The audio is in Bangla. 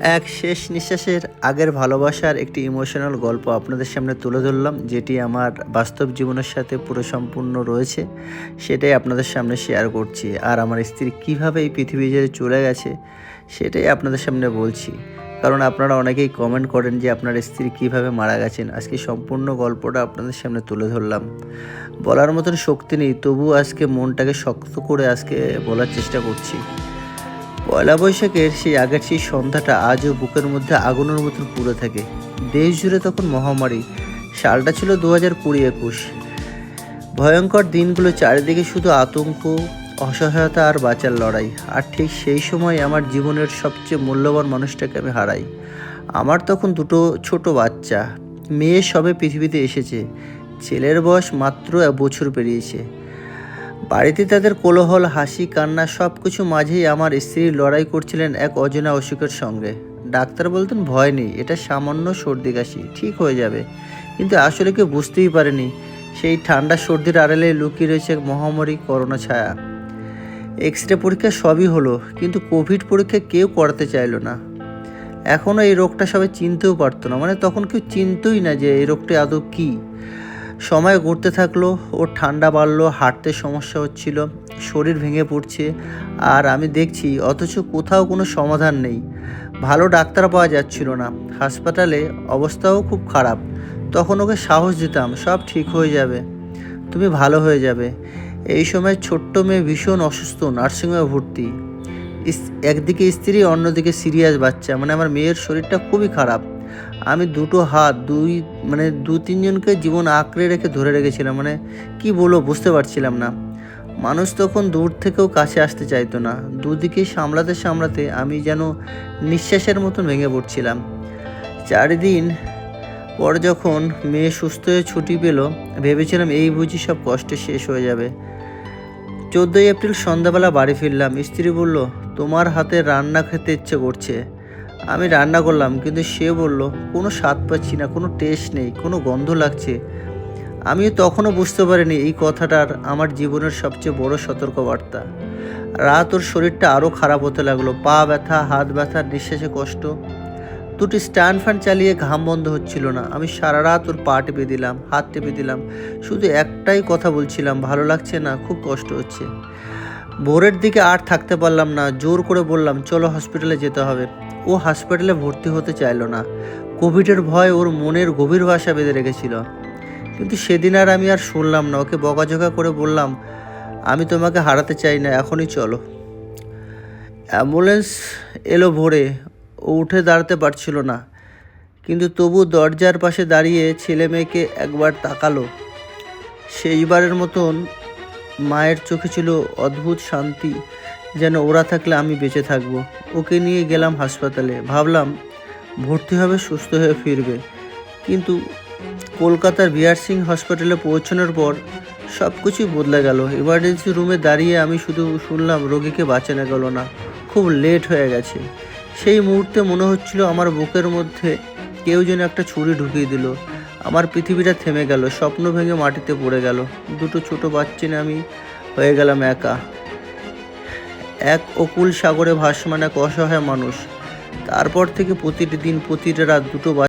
এক শেষ নিঃশ্বাসের আগের ভালোবাসার একটি ইমোশনাল গল্প আপনাদের সামনে তুলে ধরলাম, যেটি আমার বাস্তব জীবনের সাথে পুরো সম্পূর্ণ রয়েছে। সেটাই আপনাদের সামনে শেয়ার করছি। আর আমার স্ত্রী কীভাবে এই পৃথিবী ছেড়ে চলে গেছে, সেটাই আপনাদের সামনে বলছি। কারণ আপনারা অনেকেই কমেন্ট করেন যে আপনার স্ত্রী কীভাবে মারা গেছেন। আজকে সম্পূর্ণ গল্পটা আপনাদের সামনে তুলে ধরলাম। বলার মতন শক্তি নেই তবু আজকে মনটাকে শক্ত করে আজকে বলার চেষ্টা করছি। পয়লা বৈশাখের সেই আগের সেই সন্ধ্যাটা আজও বুকের মধ্যে আগুনের মতন পুড়ে থাকে। দেশ জুড়ে তখন মহামারী। সালটা ছিল দু হাজার কুড়ি একুশ। ভয়ঙ্কর দিনগুলো চারিদিকে শুধু আতঙ্ক, অসহায়তা আর বাঁচার লড়াই। আর ঠিক সেই সময় আমার জীবনের সবচেয়ে মূল্যবান মানুষটাকে আমি হারাই। আমার তখন দুটো ছোট বাচ্চা। মেয়ে সবে পৃথিবীতে এসেছে। ছেলের বয়স মাত্র এক বছর পেরিয়েছে। বাড়িতে তাদের কোলাহল, হাসি, কান্না সব কিছু মাঝেই আমার স্ত্রী লড়াই করছিলেন এক অজানা অসুখের সঙ্গে। ডাক্তার বলতেন, ভয় নেই, এটা সামান্য সর্দি কাশি, ঠিক হয়ে যাবে। কিন্তু আসলে কেউ বুঝতেই পারেনি, সেই ঠান্ডা সর্দির আড়ালে লুকিয়ে রয়েছে এক মহামারী করোনা ছায়া। এক্স রে পরীক্ষা সবই হলো, কিন্তু কোভিড পরীক্ষা কেউ করাতে চাইলো না। এখনও এই রোগটা সবাই চিনতেও পারতো না মানে তখন কেউ চিনতই না যে এই রোগটি আদৌ কী। সময় ঘুরতে থাকল, ওর ঠান্ডা বাড়লো, হাঁটতে সমস্যা হচ্ছিল, শরীর ভেঙে পড়ছে, আর আমি দেখছি অথচ কোথাও কোনো সমাধান নেই। ভালো ডাক্তার পাওয়া যাচ্ছিল না। হাসপাতালে অবস্থাও খুব খারাপ। তখন ওকে সাহস দিতাম, সব ঠিক হয়ে যাবে, তুমি ভালো হয়ে যাবে। এই সময় ছোট্ট মেয়ে ভীষণ অসুস্থ, নার্সিংহোমে ভর্তি। একদিকে স্ত্রী, অন্যদিকে সিরিয়াস বাচ্চা মানে আমার মেয়ের শরীরটা খুবই খারাপ। আমি দুটো হাত, দুই মানে দু তিনজনকে জীবন আঁকড়ে রেখে ধরে রেখেছিলাম মানে কি বলব বুঝতে পারছিলাম না। মানুষ তখন দূর থেকেও কাছে আসতে চাইতো না। দুদিকে সামলাতে সামলাতে আমি যেন নিঃশ্বাসের মতন ভেঙে পড়ছিলাম। চারিদিন পর যখন মেয়ে সুস্থ হয়ে ছুটি পেল, ভেবেছিলাম এই বুঝি সব কষ্ট শেষ হয়ে যাবে। চোদ্দোই এপ্রিল সন্ধ্যাবেলা বাড়ি ফিরলাম। স্ত্রী বলল, তোমার হাতে রান্না খেতে ইচ্ছে করছে। আমি রান্না করলাম, কিন্তু সে বলল, কোনো স্বাদ পাচ্ছি না, কোনো টেস্ট নেই, কোনো গন্ধ লাগছে। আমি তখনও বুঝতে পারিনি এই কথাটার আমার জীবনের সবচেয়ে বড় সতর্কবার্তা। রাত ওর শরীরটা আরও খারাপ হতে লাগল, পা ব্যথা, হাত ব্যথা নিঃশ্বাসে কষ্ট। দুটি স্ট্যান্ড ফ্যান চালিয়ে ঘাম বন্ধ হচ্ছিল না। আমি সারা রাত ওর পা টেপে দিলাম, হাত টেপে দিলাম। শুধু একটাই কথা বলছিলাম, ভালো লাগছে না, খুব কষ্ট হচ্ছে। ভোরের দিকে আর থাকতে পারলাম না, জোর করে বললাম, চলো হসপিটালে যেতে হবে। ও হসপিটালে ভর্তি হতে চাইলো না। কোভিডের ভয় ওর মনের গভীর ভাষা বেঁধে রেখেছিল। কিন্তু সেদিন আর আমি আর শুনলাম না, ওকে বকাঝকা করে বললাম, আমি তোমাকে হারাতে চাই না, এখনই চলো। অ্যাম্বুলেন্স এলো ভোরে, ও উঠে দাঁড়াতে পারছিল না। কিন্তু তবু দরজার পাশে দাঁড়িয়ে ছেলে মেয়েকে একবার তাকালো। সেইবারের মতন মায়ের চোখে ছিল অদ্ভুত শান্তি, যেন ওরা থাকলে আমি বেঁচে থাকব। ওকে নিয়ে গেলাম হাসপাতালে। ভাবলাম, ভর্তি হবে, সুস্থ হয়ে ফিরবে। কিন্তু কলকাতার বিআর সিং হসপিটালে পৌঁছানোর পর সব কিছুই বদলে গেল। ইমার্জেন্সি রুমে দাঁড়িয়ে আমি শুধু শুনলাম, রোগীকে বাঁচানো গেল না, খুব লেট হয়ে গেছে। সেই মুহূর্তে মনে হচ্ছিল আমার বুকের মধ্যে কেউ যেন একটা ছুরি ঢুকিয়ে দিল। আমার পৃথিবীটা থেমে গেল, স্বপ্ন ভেঙে মাটিতে পড়ে গেল। দুটো ছোট বাচ্চা আমি হয়ে গেলাম একা। এক অকুল সাগরে ভাসমান এক অসহায় মানুষ। তারপর থেকে প্রতিটি দিন, প্রতিটা রাত দুটো